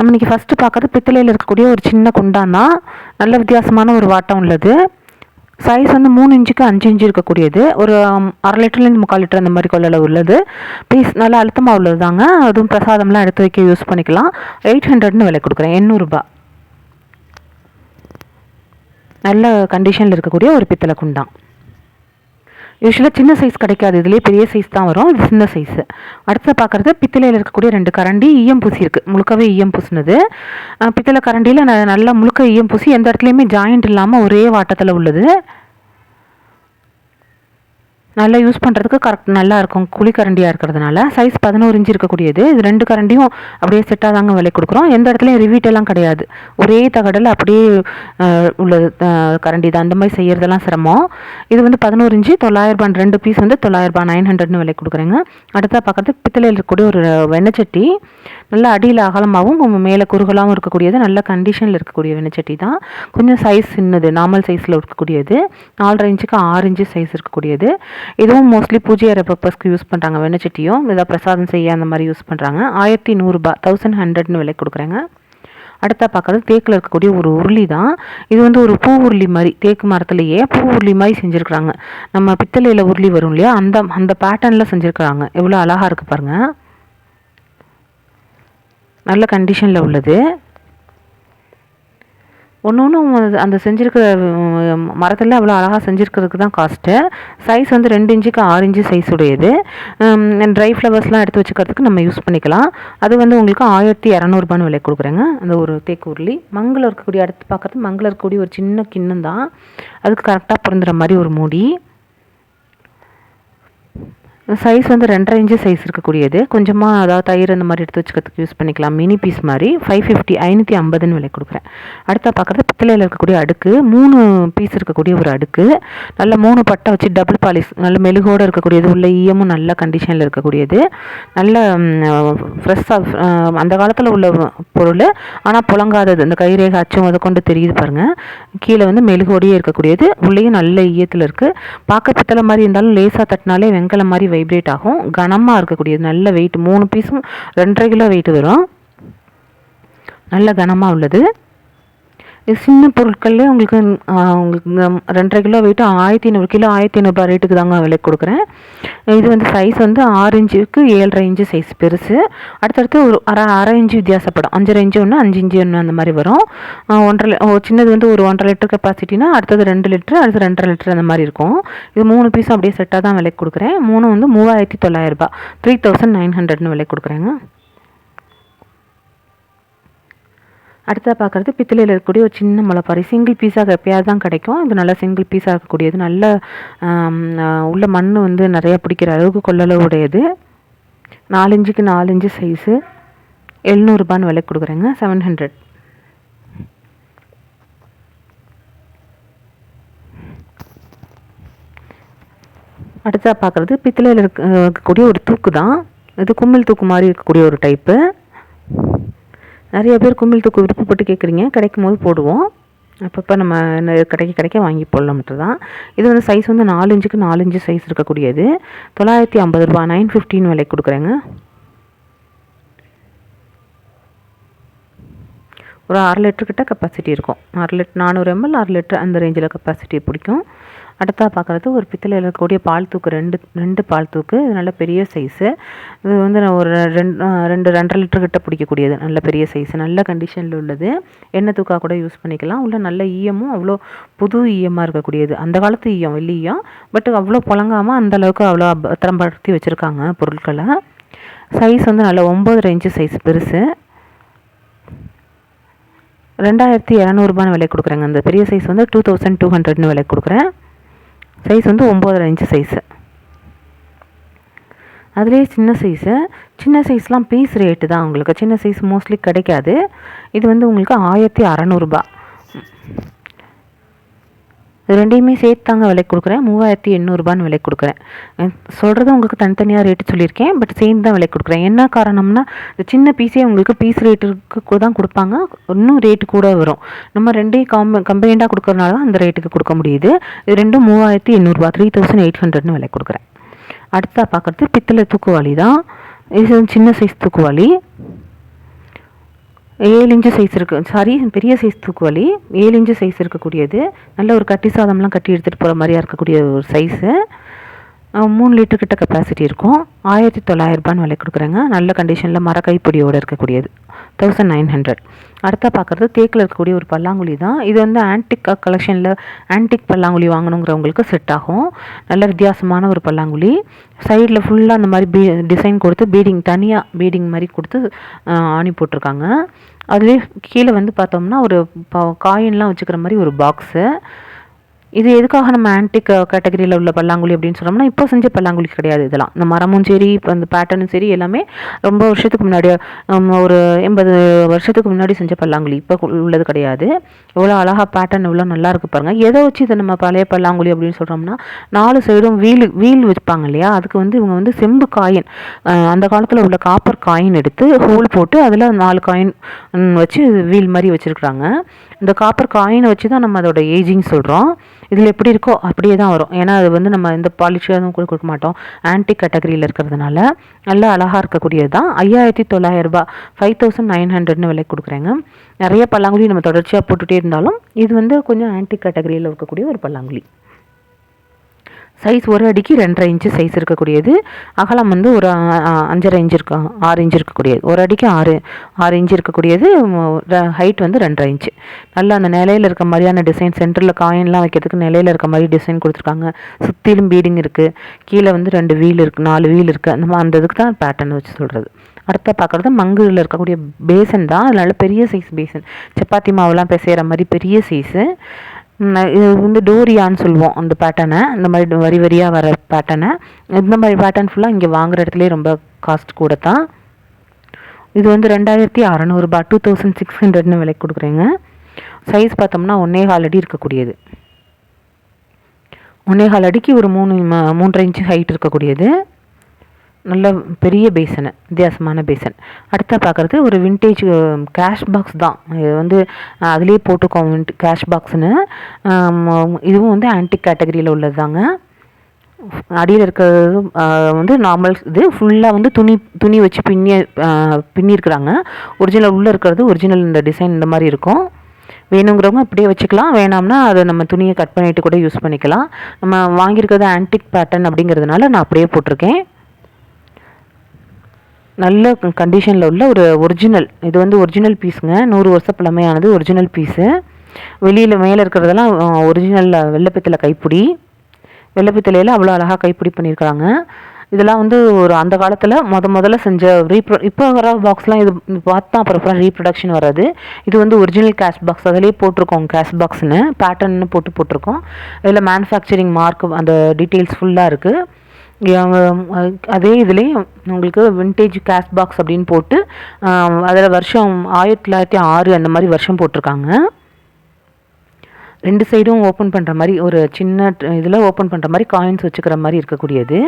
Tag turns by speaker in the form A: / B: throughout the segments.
A: நம்ம இன்றைக்கி ஃபஸ்ட்டு பார்க்கறது பித்தளையில் இருக்கக்கூடிய ஒரு சின்ன குண்டான் தான் நல்ல வித்தியாசமான ஒரு வாட்டம் உள்ளது. சைஸ் வந்து மூணு இன்ச்சுக்கு அஞ்சு இன்ச்சு இருக்கக்கூடியது. ஒரு அரை லிட்டர்லேருந்து முக்கால் லிட்டர் அந்த மாதிரி கொள்ளளவு உள்ளது. பீஸ் நல்லா அழுத்தமாக உள்ளது தாங்க அதுவும் பிரசாதம்லாம் எடுத்து வைக்க யூஸ் பண்ணிக்கலாம். எயிட் ஹண்ட்ரட்னு விலை கொடுக்குறேன். எண்ணூறுபா நல்ல கண்டிஷனில் இருக்கக்கூடிய ஒரு பித்தளை குண்டான். யூஸ்வலாக சின்ன சைஸ் கிடைக்காது. இதுலேயே பெரிய சைஸ் தான் வரும். இது சின்ன சைஸு அடுத்து பார்க்குறது பித்தளையில் இருக்கக்கூடிய ரெண்டு கரண்டி ஈயம் பூசி இருக்குது முழுக்கவே ஈயம் பூசினது. பித்தளை கரண்டியில் நல்லா முழுக்க ஈயம் பூசி எந்த இடத்துலையுமே ஜாயிண்ட் இல்லாமல் ஒரே வாட்டத்தில் உள்ளது. நல்லா யூஸ் பண்ணுறதுக்கு கரெக்ட் நல்லா இருக்கும். குழி கரண்டியாக இருக்கிறதுனால சைஸ் பதினோரு இன்ச்சு இருக்கக்கூடியது. இது ரெண்டு கரண்டியும் அப்படியே செட்டாக தாங்க விலை கொடுக்குறோம். எந்த இடத்துலையும் ரிவீட்டெல்லாம் கிடையாது. ஒரே தகடில் அப்படியே உள்ளது கரண்டி தான். அந்த மாதிரி செய்கிறதெல்லாம் சிரமம். இது வந்து பதினோரு இன்ச்சு தொள்ளாயிரரூபா ரெண்டு பீஸ் வந்து தொள்ளாயிரரூபா நைன் ஹண்ட்ரட்னு விலை கொடுக்குறேங்க. அடுத்தா பார்க்குறது பித்தளையில் இருக்கக்கூடிய ஒரு வெண்ணச்சட்டி நல்ல அடியில் அகலமாகவும் மேலே குறுகலாகவும் இருக்கக்கூடியது. நல்ல கண்டிஷனில் இருக்கக்கூடிய வெண்ணச்சட்டி தான். கொஞ்சம் சைஸ் சின்னது நார்மல் சைஸில் இருக்கக்கூடியது. நாலரை இன்ச்சுக்கு ஆறு இன்ச்சு சைஸ் இருக்கக்கூடியது. இதுவும் மோஸ்ட்லி பூஜை அறை பர்பஸ்க்கு யூஸ் பண்ணுறாங்க வெண்ணச்சட்டியும் இதாக பிரசாதம் செய்ய அந்த மாதிரி யூஸ் பண்ணுறாங்க ஆயிரத்தி நூறுரூபா தௌசண்ட் ஹண்ட்ரட்னு விலை கொடுக்குறேங்க. அடுத்த பார்க்குறது தேக்கில் இருக்கக்கூடிய ஒரு உருளி தான். இது வந்து ஒரு பூ உருளி மாதிரி தேக்கு மரத்துலேயே பூ உருளி மாதிரி செஞ்சுருக்குறாங்க. நம்ம பித்தளையில் உருளி வரும் இல்லையா அந்த அந்த பேட்டர்னில் செஞ்சுருக்குறாங்க. எவ்வளோ அழகாக இருக்குது பாருங்கள் நல்ல கண்டிஷனில் உள்ளது. ஒன்று ஒன்றும் அந்த செஞ்சுருக்கிற மரத்தில் அவ்வளோ அழகாக செஞ்சுருக்கிறதுக்கு தான் காஸ்ட்டு சைஸ் வந்து ரெண்டு இன்ச்சுக்கு ஆறு இன்ச்சு சைஸ் உடையது. ட்ரை ஃப்ளவர்ஸ்லாம் எடுத்து வச்சுக்கிறதுக்கு நம்ம யூஸ் பண்ணிக்கலாம். அது வந்து உங்களுக்கு ஆயிரத்தி இரநூறுபான்னு விலை கொடுக்குறேங்க. அந்த ஒரு தேக்கு உருளி. மங்களம் இருக்கக்கூடிய அடுத்து பார்க்குறது மங்களம் இருக்கக்கூடிய ஒரு சின்ன கிண்ணம் தான். அதுக்கு கரெக்டாக பிறந்துற மாதிரி ஒரு மூடி. சைஸ் வந்து ரெண்டரை இன்ச்சு சைஸ் இருக்கக்கூடியது. கொஞ்சமாக அதாவது தயிர் அந்த மாதிரி எடுத்து வச்சுக்கிறதுக்கு யூஸ் பண்ணிக்கலாம். மினி பீஸ் மாதிரி ஃபைவ் ஃபிஃப்டி ஐநூற்றி ஐம்பதுன்னு விலை கொடுக்குறேன். அடுத்த பார்க்குறது பித்தளையில் இருக்கக்கூடிய அடுக்கு. மூணு பீஸ் இருக்கக்கூடிய ஒரு அடுக்கு. நல்ல மூணு பட்டை வச்சு டபுள் பாலிஸ் நல்ல மெழுகோடு இருக்கக்கூடியது உள்ள ஈயமும் நல்ல கண்டிஷனில் இருக்கக்கூடியது. நல்ல ஃப்ரெஷ்ஷாக அந்த காலத்தில் உள்ள பொருள். ஆனால் புழங்காதது. இந்த கைரேகை அச்சம் அதை கொண்டு தெரியுது பாருங்கள் கீழே வந்து மெழுகோடையே இருக்கக்கூடியது. உள்ளேயும் நல்ல ஈயத்தில் இருக்குது பார்க்க பித்தளை மாதிரி இருந்தாலும் லேசாக தட்டினாலே வெங்கலம் மாதிரி வைப்ரேட் ஆகும். கனமாக இருக்கக்கூடியது. நல்ல வெயிட் மூணு பீஸும் ரெண்டரை கிலோ வெயிட் வரும். நல்ல கனமாக உள்ளது. சின்ன பொருட்கள்லேயே உங்களுக்கு உங்களுக்கு ரெண்டரை கிலோ வெயிட்டு ஆயிரத்தி ஐநூறு கிலோ ஆயிரத்தி ஐநூறுபா ரேட்டுக்கு தாங்க விலை கொடுக்குறேன். இது வந்து சைஸ் வந்து ஆறு இன்ச்சுக்கு ஏழரை இன்ச்சு சைஸ் பெருசு. அடுத்தடுத்து ஒரு அரை அரை இன்ச்சு வித்தியாசப்படும். அஞ்சரை இன்ச்சு ஒன்று அஞ்சு இன்ச்சு ஒன்று அந்த மாதிரி வரும். ஒன்றரை சின்னது வந்து ஒரு ஒன்றரை லிட்டர் கெப்பாசிட்டினா அடுத்தது ரெண்டு லிட்டர் அடுத்து ரெண்டரை லிட்டர் அந்த மாதிரி இருக்கும். இது மூணு பீஸும் அப்படியே செட்டாக தான் விலைக்கு கொடுக்குறேன். மூணு வந்து மூவாயிரத்தி தொள்ளாயிரரூபா த்ரீ தௌசண்ட் நைன் ஹண்ட்ரட்னு விலை கொடுக்குறேங்க. அடுத்ததாக பார்க்குறது பித்தளையில் இருக்கக்கூடிய ஒரு சின்ன முளைப்பாரி சிங்கிள் பீஸாக எப்பயாவது தான் கிடைக்கும். இது நல்லா சிங்கிள் பீஸாக இருக்கக்கூடியது நல்ல உள்ள மண் வந்து நிறையா பிடிக்கிற அளவுக்கு கொள்ளளவு உடையது நாலஞ்சுக்கு நாலஞ்சு சைஸு எழுநூறுபான்னு விலை கொடுக்குறேங்க. செவன் ஹண்ட்ரட் அடுத்ததாக பார்க்குறது பித்தளையில் இருக்கக்கூடிய ஒரு தூக்கு தான் இது கும்மிள் தூக்கு மாதிரி இருக்கக்கூடிய ஒரு டைப்பு நிறைய பேர் கும்பில் தூக்கு விருப்பப்பட்டு கேட்குறீங்க. கிடைக்கும் போது போடுவோம். அப்பப்போ நம்ம கிடைக்க கிடைக்க வாங்கி போடலாம்ட்டு தான் இது வந்து சைஸ் வந்து நாலு இன்ச்சுக்கு நாலு இன்ச்சு சைஸ் இருக்கக்கூடியது. தொள்ளாயிரத்தி ஐம்பது ரூபா நைன் ஃபிஃப்டின் விலைக்கு கொடுக்குறேங்க. ஒரு அரை லிட்டர் கிட்ட கெப்பாசிட்டி இருக்கும். அரை லிட்டர் நானூறு எம்எல் அரை லிட்டர் அந்த ரேஞ்சில் கெப்பாசிட்டி பிடிக்கும். அடுத்தா பார்க்குறது ஒரு பித்தளையில் இருக்கக்கூடிய பால் தூக்கு ரெண்டு ரெண்டு பால் தூக்கு. இது நல்ல பெரிய சைஸு இது வந்து நான் ஒரு ரெண்டு ரெண்டு ரெண்டரை லிட்டர் கிட்ட பிடிக்கக்கூடியது. நல்ல பெரிய சைஸு நல்ல கண்டிஷனில் உள்ளது. எண்ணெய் தூக்காக கூட யூஸ் பண்ணிக்கலாம். உள்ள நல்ல ஈயமும் அவ்வளோ புது ஈயமாக இருக்கக்கூடியது. அந்த காலத்து ஈயம் வெள்ளி ஈயம். பட் அவ்வளோ புழங்காமல் அந்தளவுக்கு அவ்வளோ பத்திரம்படுத்தி வச்சுருக்காங்க பொருட்களை. சைஸ் வந்து நல்ல ஒம்பது இன்ச்சு சைஸ் பெருசு. ரெண்டாயிரத்தி இரநூறுபான்னு விலை கொடுக்குறேங்க. அந்த பெரிய சைஸ் வந்து டூ தௌசண்ட் டூ ஹண்ட்ரட்னு விலை கொடுக்குறேன். சைஸ் வந்து ஒம்போதரை இன்ச்சு சைஸு அதுலேயே சின்ன சைஸு சின்ன சைஸ்லாம் பீஸ் ரேட்டு தான் உங்களுக்கு. சின்ன சைஸ் மோஸ்ட்லி கிடைக்காது. இது வந்து உங்களுக்கு ஆயிரத்தி அறநூறுபா. ரெண்டையுமே சேர்த்து தாங்க விலை கொடுக்குறேன். மூவாயிரத்தி எண்ணூறுபான்னு விலை கொடுக்குறேன். சொல்கிறது உங்களுக்கு தனித்தனியாக ரேட்டு சொல்லியிருக்கேன். பட் சேர்ந்து தான் விலை கொடுக்குறேன். என்ன காரணம்னா இந்த சின்ன பீஸே உங்களுக்கு பீஸ் ரேட்டுக்கு தான் கொடுப்பாங்க. இன்னும் ரேட்டு கூட வரும். நம்ம ரெண்டையும் காம்ப கம்பைண்டாக கொடுக்குறனால தான் அந்த ரேட்டுக்கு கொடுக்க முடியுது. இது ரெண்டும் மூவாயிரத்தி எண்ணூறுபா த்ரீ தௌசண்ட் எயிட் ஹண்ட்ரட்னு விலை கொடுக்குறேன். அடுத்தா பார்க்குறது பித்தளை தூக்குவாளி தான். இது சின்ன சைஸ் தூக்குவாளி. ஏழு இன்ச்சு சைஸ் இருக்குது சாரி பெரிய சைஸ் தூக்குவலி. ஏழு இன்ச்சு சைஸ் இருக்கக்கூடியது. நல்ல ஒரு கட்டி சாதம்லாம் கட்டி எடுத்துகிட்டு போகிற மாதிரியா இருக்கக்கூடிய ஒரு சைஸு மூணு லிட்டர் கிட்ட கெப்பாசிட்டி இருக்கும். ஆயிரத்தி தொள்ளாயிரரூபான்னு விலை கொடுக்குறேங்க. நல்ல கண்டிஷனில் மர கைப்பிடியோடு இருக்கக்கூடியது. தௌசண்ட் நைன் ஹண்ட்ரட் அடுத்த பார்க்குறது தேக்கில் இருக்கக்கூடிய ஒரு பல்லாங்குழி தான். இது வந்து ஆன்டிக் கலெக்ஷனில் ஆன்டிக் பல்லாங்குழி வாங்கணுங்கிறவங்களுக்கு செட் ஆகும். நல்ல வித்தியாசமான ஒரு பல்லாங்குழி. சைடில் ஃபுல்லாக அந்த மாதிரி பீ டிசைன் கொடுத்து பீடிங் தனியாக பீடிங் மாதிரி கொடுத்து ஆணி போட்டிருக்காங்க. அதுவே கீழே வந்து பார்த்தோம்னா ஒரு காயின்லாம் வச்சுக்கிற மாதிரி ஒரு பாக்ஸு இது எதுக்காக நம்ம ஆன்டிக் கேட்டகரியில் uh, உள்ள பல்லாங்குழி அப்படின்னு சொன்னோம்னா இப்போ செஞ்ச பல்லாங்குழி கிடையாது இதெல்லாம். இந்த மரமும் சரி இப்போ அந்த பேட்டர்னும் சரி எல்லாமே ரொம்ப வருஷத்துக்கு முன்னாடி ஒரு எண்பது வருஷத்துக்கு முன்னாடி செஞ்ச பல்லாங்குழி. இப்போ உள்ளது கிடையாது. எவ்வளோ அழகாக பேட்டர்ன் இவ்வளோ நல்லா இருக்கு பாருங்கள் எதை வச்சு இதை நம்ம பழைய பல்லாங்குழி அப்படின்னு சொல்கிறோம்னா நாலு சைடும் வீல் வீல் வைப்பாங்க இல்லையா? அதுக்கு வந்து இவங்க வந்து செம்பு காயின் அந்த காலத்தில் உள்ள காப்பர் காயின் எடுத்து ஹோல் போட்டு அதில் நாலு காயின் வச்சு வீல் மாதிரி வச்சுருக்குறாங்க. இந்த காப்பர் காயினை வச்சு தான் நம்ம அதோட ஏஜிங் சொல்கிறோம் இதில் எப்படி இருக்கோ அப்படியே தான் வரும். ஏன்னா அது வந்து நம்ம இந்த பாலிஷாக கூட கொடுக்க மாட்டோம். ஆன்டி கேட்டகரியில் இருக்கிறதுனால நல்லா அழகாக இருக்கக்கூடியது தான். ஐயாயிரத்தி தொள்ளாயிரரூபா ஃபைவ் தௌசண்ட் நைன் ஹண்ட்ரட்னு விலை கொடுக்குறேங்க. நிறைய பல்லாங்குழி நம்ம தொடர்ச்சியாக போட்டுகிட்டே இருந்தாலும் இது வந்து கொஞ்சம் ஆன்டி கேட்டகரியில் இருக்கக்கூடிய ஒரு பல்லாங்குழி. சைஸ் ஒரு அடிக்கு ரெண்டரை இன்ச்சு சைஸ் இருக்கக்கூடியது. அகலம் வந்து ஒரு அஞ்சரை இன்ச்சு இருக்க ஆறு இன்ச்சு இருக்கக்கூடியது. ஒரு அடிக்கு ஆறு ஆறு இன்ச்சு இருக்கக்கூடியது ஹைட் வந்து ரெண்டரை இன்ச்சு நல்லா அந்த நிலையில் இருக்க மாதிரியான டிசைன் சென்டரில் காயின்லாம் வைக்கிறதுக்கு நிலையில் இருக்க மாதிரி டிசைன் கொடுத்துருக்காங்க. சுற்றிலும் பீடிங் இருக்குது கீழே வந்து ரெண்டு வீல் இருக்குது நாலு வீல் இருக்குது அந்த மாதிரி அந்த இதுக்கு தான் பேட்டர்ன் வச்சு சொல்கிறது அடுத்த பார்க்குறது மங்குல இருக்கக்கூடிய பேசன் தான். அதனால பெரிய சைஸ் பேசன் சப்பாத்தி மாவுலாம் பிசைகிற மாதிரி பெரிய சைஸு இது வந்து டோரியான்னு சொல்லுவோம் அந்த பேட்டர்னை இந்த மாதிரி வரி வரியாக வர பேட்டர்னை இந்த மாதிரி பேட்டர்ன் ஃபுல்லாக இங்கே வாங்குற இடத்துலேயே ரொம்ப காஸ்ட் கூட தான். இது வந்து ரெண்டாயிரத்தி அறநூறுபா டூ தௌசண்ட் சிக்ஸ் ஹண்ட்ரட்னு விலைக்கு கொடுக்குறேங்க. சைஸ் பார்த்தோம்னா ஒன்றே கால் அடி இருக்கக்கூடியது. ஒன்றே கால் அடிக்கு ஒரு மூணு மூன்றரை இன்ச்சு ஹைட் இருக்கக்கூடியது. நல்ல பெரிய பேசனு வித்தியாசமான பேசன் அடுத்த பார்க்குறது ஒரு வின்டேஜ் கேஷ் பாக்ஸ் தான். இது வந்து அதுலேயே போட்டுக்கோம் வின்ட் கேஷ் பாக்ஸ்னு இதுவும் வந்து ஆன்டிக் கேட்டகரியில் உள்ளது தாங்க. அடியில் இருக்கிறது வந்து நார்மல் இது ஃபுல்லாக வந்து துணி துணி வச்சு பின்னி பின்னிருக்கிறாங்க ஒரிஜினல் உள்ளே இருக்கிறது ஒரிஜினல் இந்த டிசைன் இந்த மாதிரி இருக்கும். வேணுங்கிறவங்க அப்படியே வச்சுக்கலாம். வேணாம்னா அதை நம்ம துணியை கட் பண்ணிவிட்டு கூட யூஸ் பண்ணிக்கலாம். நம்ம வாங்கியிருக்கிறது ஆன்டிக் பேட்டர்ன் அப்படிங்கிறதுனால நான் அப்படியே போட்டிருக்கேன். நல்ல கண்டிஷனில் உள்ள ஒரு ஒரிஜினல் இது வந்து ஒரிஜினல் பீஸுங்க நூறு வருஷ பழமையானது ஒரிஜினல் பீஸு வெளியில் மேலே இருக்கிறதெல்லாம் ஒரிஜினல் வெள்ளப்பித்தலை கைப்பிடி. வெள்ளப்பித்தலையில் அவ்வளோ அழகாக கைப்பிடி பண்ணியிருக்கிறாங்க. இதெல்லாம் வந்து ஒரு அந்த காலத்தில் முத முதல்ல செஞ்ச ரீப்ரோ இப்போ வர பாக்ஸ்லாம் இது பார்த்தா அப்புறம் ரீப்ரொடக்ஷன் வராது. இது வந்து ஒரிஜினல் கேஷ் பாக்ஸ் அதிலே போட்டிருக்கோம் கேஷ் பாக்ஸ்னு பேட்டர்ன்னு போட்டு போட்டிருக்கோம். இதில் மேனுஃபேக்சரிங் மார்க் அந்த டீட்டெயில்ஸ் ஃபுல்லாக இருக்குது அதே இதுலேயும் உங்களுக்கு வின்டேஜ் கேஷ் பாக்ஸ் அப்படின்னு போட்டு அதில் வருஷம் ஆயிரத்தி தொள்ளாயிரத்தி ஆறு அந்த மாதிரி வருஷம் போட்டிருக்காங்க. ரெண்டு சைடும் ஓப்பன் பண்ணுற மாதிரி ஒரு சின்ன இதில் ஓப்பன் பண்ணுற மாதிரி காயின்ஸ் வச்சுக்கிற மாதிரி இருக்கக்கூடியது.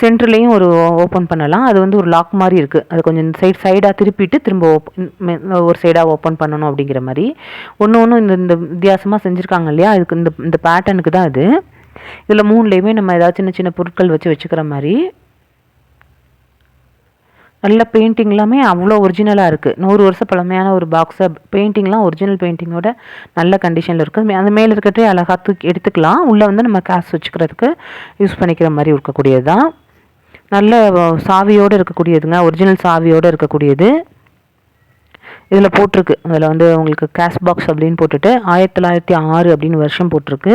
A: சென்ட்ரலையும் ஒரு ஓப்பன் பண்ணலாம். அது வந்து ஒரு லாக் மாதிரி இருக்குது அது கொஞ்சம் இந்த சைடு சைடாக திருப்பிட்டு திரும்ப ஓப்பன் ஒரு சைடாக ஓப்பன் பண்ணணும் அப்படிங்கிற மாதிரி. ஒன்று ஒன்று இந்த இந்த வித்தியாசமாக செஞ்சுருக்காங்க இல்லையா? அதுக்கு இந்த இந்த பேட்டர்னுக்கு தான் அது. இதில் மூணுலேயுமே நம்ம ஏதாவது சின்ன சின்ன பொருட்கள் வச்சு வச்சுக்கிற மாதிரி. நல்ல பெயிண்டிங் எல்லாமே அவ்வளோ ஒரிஜினலாக இருக்குது நூறு வருஷம் பழமையான ஒரு பாக்ஸை பெயிண்டிங்லாம் ஒரிஜினல் பெயிண்டிங்கோட நல்ல கண்டிஷனில் இருக்குது அந்த மேலே இருக்கிறதே அழகாக தூக்கி எடுத்துக்கலாம். உள்ளே வந்து நம்ம கேஸ் வச்சுக்கிறதுக்கு யூஸ் பண்ணிக்கிற மாதிரி இருக்கக்கூடியது தான் நல்ல சாவியோடு இருக்கக்கூடியதுங்க. ஒரிஜினல் சாவியோடு இருக்கக்கூடியது. இதில் போட்டிருக்கு. அதில் வந்து உங்களுக்கு கேஷ் பாக்ஸ் அப்படின்னு போட்டுட்டு ஆயிரத்தி தொள்ளாயிரத்தி ஆறு அப்படின்னு வருஷம் போட்டிருக்கு.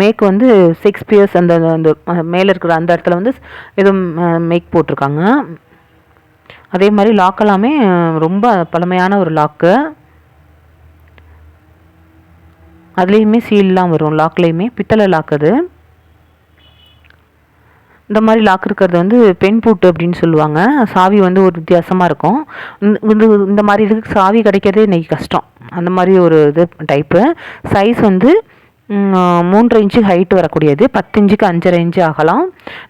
A: மேக் வந்து ஷேக்ஸ்பியர்ஸ் அந்த அந்த மேலே இருக்கிற அந்த இடத்துல வந்து எதுவும் மேக் போட்டிருக்காங்க. அதே மாதிரி லாக் எல்லாமே ரொம்ப பழமையான ஒரு லாக்கு அதுலேயுமே சீல்லாம் வரும். லாக்லேயுமே பித்தளை லாக் அது. இந்த மாதிரி லாக் இருக்கிறது வந்து பெண் பூட்டு அப்படின்னு சொல்லுவாங்க. சாவி வந்து ஒரு வித்தியாசமாக இருக்கும். இந்த- இந்த மாதிரி இதுக்கு சாவி கிடைக்கிறதே இன்றைக்கி கஷ்டம். அந்த மாதிரி ஒரு இது டைப்பு சைஸ் வந்து மூன்று மூன்றரை இன்ச்சு ஹைட் வரக்கூடியது. பத்து இன்ச்சுக்கு அஞ்சரை இன்ச்சு ஆகலாம்.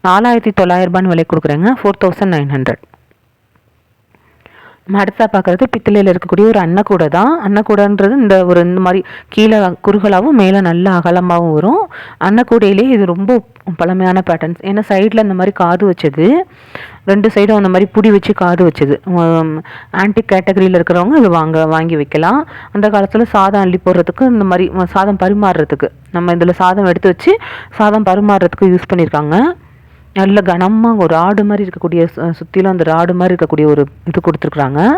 A: நாலாயிரத்தி தொள்ளாயிரரூபான்னு விலை கொடுக்குறேங்க. ஃபோர் தௌசண்ட் நைன் ஹண்ட்ரட் அடுத்தா பார்க்குறது பித்தளையில் இருக்கக்கூடிய ஒரு அன்னக்கூடை தான். அன்னக்கூடைன்றது இந்த ஒரு இந்த மாதிரி கீழே குறுகலாகவும் மேலே நல்ல அகலமாகவும் வரும். அன்னக்கூடையிலே இது ரொம்ப பழமையான பேட்டர்ன்ஸ் ஏன்னா சைடில் இந்த மாதிரி காது வச்சது. ரெண்டு சைடும் அந்த மாதிரி புடி வச்சு காது வச்சது. ஆன்டிக் கேட்டகரியில் இருக்கிறவங்க இது வாங்க வாங்கி வைக்கலாம். அந்த காலத்தில் சாதம் அள்ளி போடுறதுக்கு இந்த மாதிரி சாதம் பரிமாறுறதுக்கு. நம்ம இதில் சாதம் எடுத்து வச்சு சாதம் பரிமாறுறதுக்கு யூஸ் பண்ணியிருக்காங்க. நல்ல கனமாக ஒரு ஆடு மாதிரி இருக்கக்கூடிய சு- அந்த ராடு மாதிரி இருக்கக்கூடிய ஒரு இது கொடுத்துருக்குறாங்க.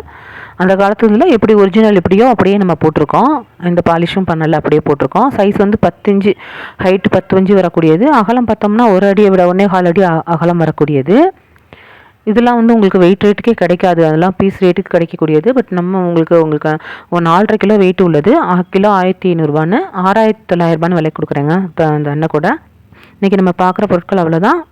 A: அந்த காலத்துல எப்படி ஒரிஜினல் எப்படியோ அப்படியே நம்ம போட்டிருக்கோம். இந்த பாலிஷும் பண்ணல அப்படியே போட்டிருக்கோம். சைஸ் வந்து பத்து ஹைட் ஹைட்டு பத்து இன்ச்சு வரக்கூடியது. அகலம் பார்த்தோம்னா ஒரு அடியை விட ஒன்றே கால் அடி அகலம் வரக்கூடியது. இதெல்லாம் வந்து உங்களுக்கு வெயிட் ரேட்டுக்கே கிடைக்காது. அதெல்லாம் பீஸ் ரேட்டுக்கு கிடைக்கக்கூடியது. பட் நம்ம உங்களுக்கு உங்களுக்கு ஒரு நாலரை கிலோ வெயிட் உள்ளது. கிலோ ஆயிரத்தி ஐநூறுரூபான்னு ஆறாயிரத்தி தொள்ளாயிரரூபான்னு விலை கொடுக்குறேங்க இப்போ அந்த அண்ணன் கூட. இன்றைக்கி நம்ம பார்க்குற பொருட்கள் அவ்வளோதான்